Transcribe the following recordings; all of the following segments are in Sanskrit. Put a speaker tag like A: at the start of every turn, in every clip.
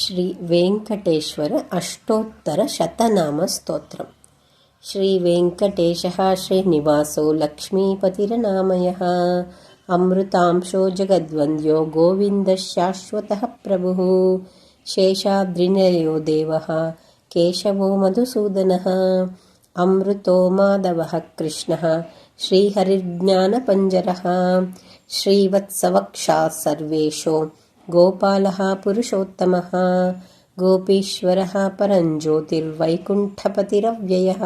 A: श्रीवेङ्कटेश्वर अष्टोत्तरशतनामस्तोत्रम् श्रीवेङ्कटेशः श्रीनिवासो लक्ष्मीपतिरनामयः। अमृतांशो जगद्वन्द्यो गोविन्दशाश्वतः प्रभुः। शेषाद्रिनिलयो देवः केशवो मधुसूदनः। अमृतो माधवः कृष्णः श्रीहरिज्ञानपञ्जरः श्रीवत्सवक्षाः सर्वेषो गोपालः पुरुषोत्तमः। गोपीश्वरः परञ्ज्योतिर्वैकुण्ठपतिरव्ययः।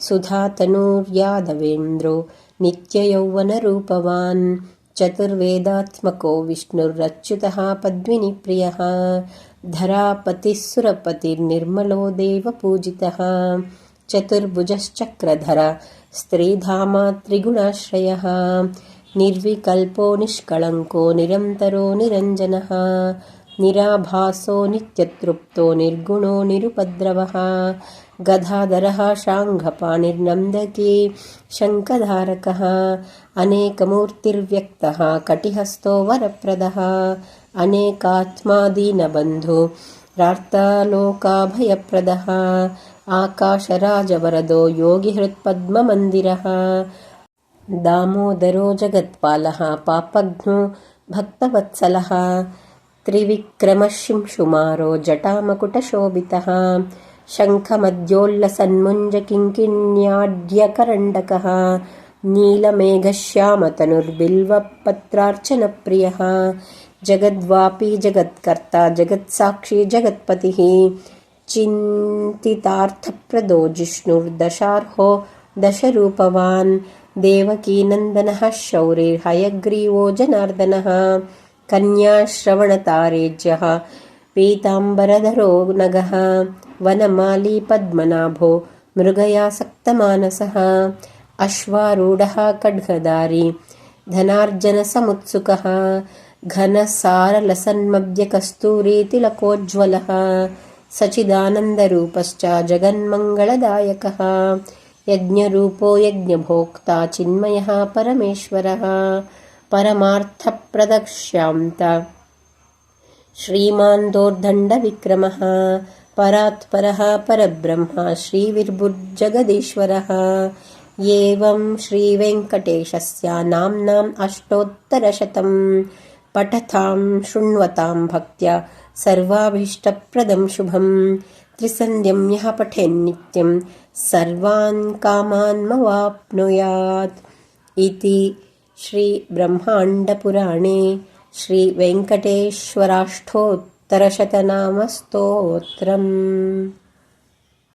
A: सुधातनूर्यादवेन्द्रो नित्ययौवनरूपवान्। चतुर्वेदात्मको विष्णुरच्युतः पद्मिनिप्रियः धरापतिः सुरपतिर्निर्मलो देवपूजितः। चतुर्भुजश्चक्रधर स्त्रीधामा त्रिगुणाश्रयः निर्विकल्पो निष्कळङ्को निरन्तरो निरञ्जनः निराभासो नित्यतृप्तो निर्गुणो निरुपद्रवः। गदाधरः शाङ्घपाणिर्नन्दकी शङ्खधारकः अनेकमूर्तिर्व्यक्तः कटिहस्तो वरप्रदः अनेकात्मादीनबन्धु रार्तालोकाभयप्रदः आकाशराजवरदो योगिहृत्पद्ममन्दिरः दामोदरो जगत्पालः पापघ्नो भक्तवत्सलः। त्रिविक्रमशिंशुमारो जटामकुटशोभितः। शङ्खमद्योल्लसन्मुञ्जकिङ्किण्याढ्यकरण्डकः नीलमेघश्यामतनुर्बिल्वपत्रार्चनप्रियः। जगद्वापी जगत्कर्ता जगत्साक्षी जगत्पतिः। चिन्तितार्थप्रदो जिष्णुर्दशार्हो दशरूपवान् देवकीनन्दनः शौरिर्हयग्रीवो जनार्दनः कन्याश्रवणतारेज्यः पीताम्बरधरो नगः वनमाली पद्मनाभो मृगयासक्तमानसः अश्वारूढः खड्गदारी धनार्जनसमुत्सुकः घनसारलसन्मध्यकस्तूरीतिलकोज्ज्वलः सचिदानन्दरूपश्च जगन्मङ्गलदायकः यज्ञरूपो यज्ञभोक्ता चिन्मयः परमेश्वरः। परमार्थप्रदक्ष्यान्त। श्रीमान्दोर्दण्डविक्रमः। परात्परः परब्रह्म श्रीविर्भुर्जगदीश्वरः। एवं श्रीवेङ्कटेशस्य नाम्नाम् अष्टोत्तरशतं पठतां शृण्वतां भक्त्या सर्वाभीष्टप्रदं शुभं त्रिसन्ध्यं यः पठेन्नित्यं सर्वान् कामान्मवाप्नुयात्। इति श्रीब्रह्माण्डपुराणे श्रीवेङ्कटेश्वराष्टोत्तरशतनामस्तोत्रम्